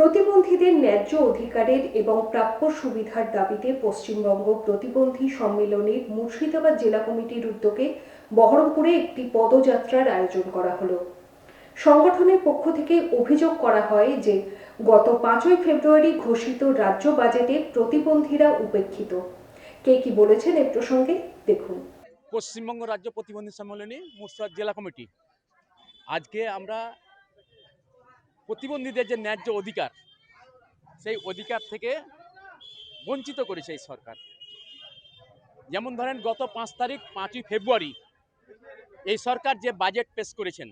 প্রতিবন্ধীদের ন্যায্য অধিকারের এবং প্রাপ্য সুবিধার দাবিতে পশ্চিমবঙ্গ প্রতিবন্ধী সম্মেলনের মুর্শিদাবাদ জেলা কমিটির উদ্যোগে বহরমপুরে একটি পদযাত্রার আয়োজন করা হলো। সংগঠনের পক্ষ থেকে অভিযোগ করা হয় যে, গত পাঁচই ফেব্রুয়ারি ঘোষিত রাজ্য বাজেটে প্রতিবন্ধীরা উপেক্ষিত। কে কি বলেছেন এ প্রসঙ্গে দেখুন। পশ্চিমবঙ্গ রাজ্য প্রতিবন্ধী সম্মেলনী, মুর্শিদাবাদ জেলা কমিটি। আজকে আমরা প্রতিবন্ধীদের যে ন্যায্য অধিকার, সেই অধিকার থেকে বঞ্চিত করেছে এই সরকার। যেমন ধরেন, গত পাঁচ তারিখ, পাঁচই ফেব্রুয়ারি এই সরকার যে বাজেট পেশ করেছেন,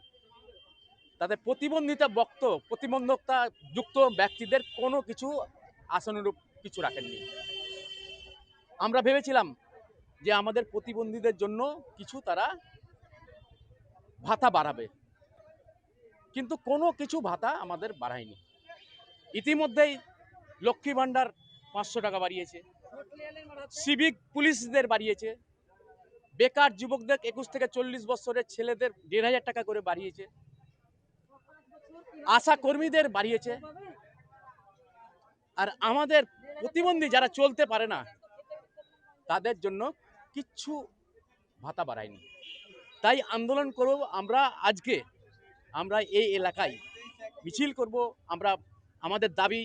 তাতে প্রতিবন্ধিতা বক্ত, প্রতিবন্ধকতা যুক্ত ব্যক্তিদের কোনো কিছু আশানুরূপ কিছু রাখেননি। আমরা ভেবেছিলাম যে আমাদের প্রতিবন্ধীদের জন্য কিছু তারা ভাতা বাড়াবে। কিন্তু কোনো কিছু ভাতা আমাদের বাড়ায়নি। ইতিমধ্যেই লক্ষ্মী ভাণ্ডার পাঁচশো টাকা বাড়িয়েছে, সিভিক পুলিশদের বাড়িয়েছে, বেকার যুবকদের একুশ থেকে চল্লিশ বছরের ছেলেদের দেড় হাজার টাকা করে বাড়িয়েছে, আশা কর্মীদের বাড়িয়েছে। আর আমাদের প্রতিবন্ধী যারা চলতে পারে না, তাদের জন্য কিচ্ছু ভাতা বাড়ায়নি। তাই আন্দোলন করব আমরা আজকে। আমরা এই এলাকায় মিছিল করব, আমরা আমাদের দাবি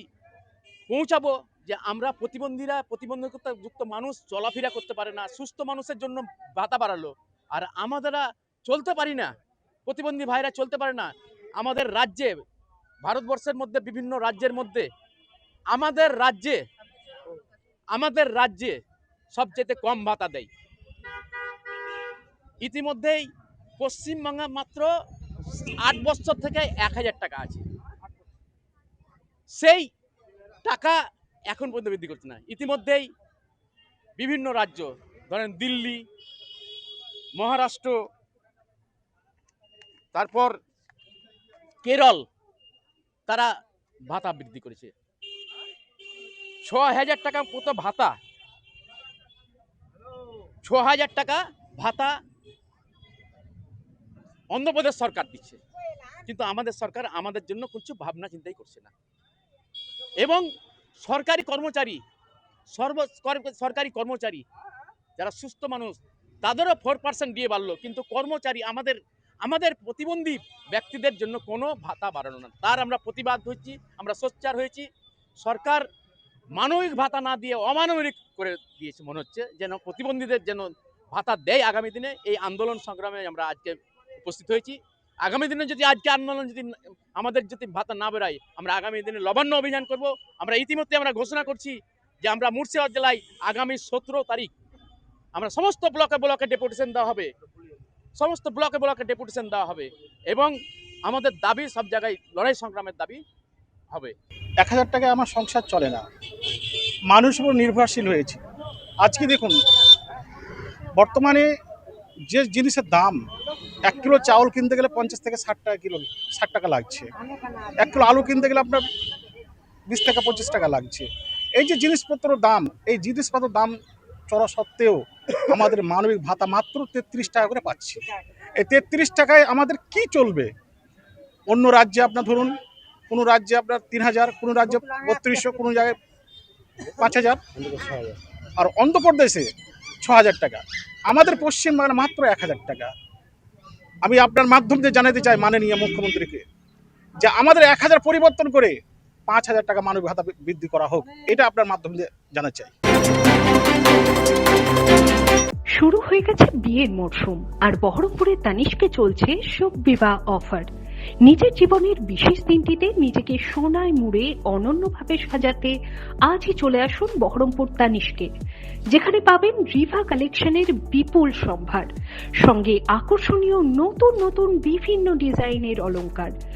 পৌঁছাবো যে আমরা প্রতিবন্ধীরা প্রতিবন্ধকতা যুক্ত মানুষ, চলাফেরা করতে পারে না, সুস্থ মানুষের জন্য ভাতা বাড়ালো। আর আমাদেরা চলতে পারি না, প্রতিবন্ধী ভাইরা চলতে পারে না, আমাদের রাজ্যে, ভারতবর্ষের মধ্যে, বিভিন্ন রাজ্যের মধ্যে, আমাদের রাজ্যে আমাদের রাজ্যে সবচেয়ে কম ভাতা দেয়। ইতিমধ্যেই পশ্চিমবঙ্গে মাত্র আট বছর থেকে এক হাজার টাকা আছে। সেই টাকা এখন পর্যন্ত বৃদ্ধি করছে না। ইতিমধ্যেই বিভিন্ন রাজ্য, ধরেন দিল্লি, মহারাষ্ট্র, তারপর কেরল, তারা ভাতা বৃদ্ধি করেছে। ছ হাজার টাকা কত ভাতা ছ হাজার টাকা ভাতা অন্ধ্রপ্রদেশ সরকার দিচ্ছে। কিন্তু আমাদের সরকার আমাদের জন্য কিছু ভাবনা চিন্তাই করছে না। এবং সরকারি কর্মচারী, সর্ব সরকারি কর্মচারী যারা সুস্থ মানুষ, তাদেরও ফোর পার্সেন্ট দিয়ে বাড়লো। কিন্তু কর্মচারী আমাদের আমাদের প্রতিবন্ধী ব্যক্তিদের জন্য কোনো ভাতা বাড়ানো না। তার আমরা প্রতিবাদ হয়েছি, আমরা সোচ্চার হয়েছি। সরকার মানবিক ভাতা না দিয়ে অমানবিক করে দিয়েছে মনে হচ্ছে, যেন প্রতিবন্ধীদের যেন ভাতা দেয় আগামী দিনে। এই আন্দোলন সংগ্রামে আমরা আজকে উপস্থিত হয়েছি। আগামী দিনে যদি আজকে আন্দোলন যদি আমাদের যদি ভাতা না বেরোয়, আমরা আগামী দিনে লবণ্য অভিযান করব। আমরা ইতিমধ্যে আমরা ঘোষণা করছি যে আমরা মুর্শিদাবাদ জেলায় আগামী সতেরো তারিখ আমরা সমস্ত ব্লকে ব্লকে ডেপুটেশন দেওয়া হবে। সমস্ত ব্লকে ব্লকে ডেপুটেশন দেওয়া হবে এবং আমাদের দাবি সব জায়গায় লড়াই সংগ্রামের দাবি হবে। এক হাজার টাকায় আমার সংসার চলে না। মানুষ উপর নির্ভরশীল হয়েছে। আজকে দেখুন, বর্তমানে যে জিনিসের দাম এক কিলো চাউল কিনতে গেলে পঞ্চাশ থেকে ষাট টাকা কিলো, ষাট টাকা লাগছে। এক কিলো আলু কিনতে গেলে আপনার বিশ টাকা, পঁচিশ টাকা লাগছে। এই যে জিনিসপত্র দাম, এই জিনিসপত্র দাম চড়া সত্ত্বেও আমাদের মানবিক ভাতা মাত্র তেত্রিশ টাকা করে পাচ্ছি। এই তেত্রিশ টাকায় আমাদের কি চলবে? অন্য রাজ্যে আপনার ধরুন, কোনো রাজ্যে আপনার তিন হাজার, কোনো রাজ্যে বত্রিশশো, কোনো জায়গায় পাঁচ হাজার। আর অন্ধ্রপ্রদেশে ছ হাজার টাকা। আমাদের পশ্চিমবাংলা মাত্র এক হাজার টাকা। আমি আপনার মাধ্যম দিয়ে জানাতে চাই মাননীয় মুখ্যমন্ত্রীকে যে আমাদের এক হাজার পরিবর্তন করে পাঁচ হাজার টাকা মানবিক ভাতা বৃদ্ধি করা হোক, এটা আপনার মাধ্যম দিয়ে জানাতে চাই। শুরু হয়ে গেছে বিয়ের মরশুম, আর বহরমপুরের তানিশকে চলছে সব বিবাহ অফার। নিজের জীবনের বিশেষ দিনটিতে নিজেকে সোনায় মুড়ে অনন্যভাবে সাজাতে আজই চলে আসুন বহরমপুর তানিশকে, যেখানে পাবেন রিভা কালেকশনের বিপুল সম্ভার, সঙ্গে আকর্ষণীয় নতুন নতুন বিভিন্ন ডিজাইনের অলংকার।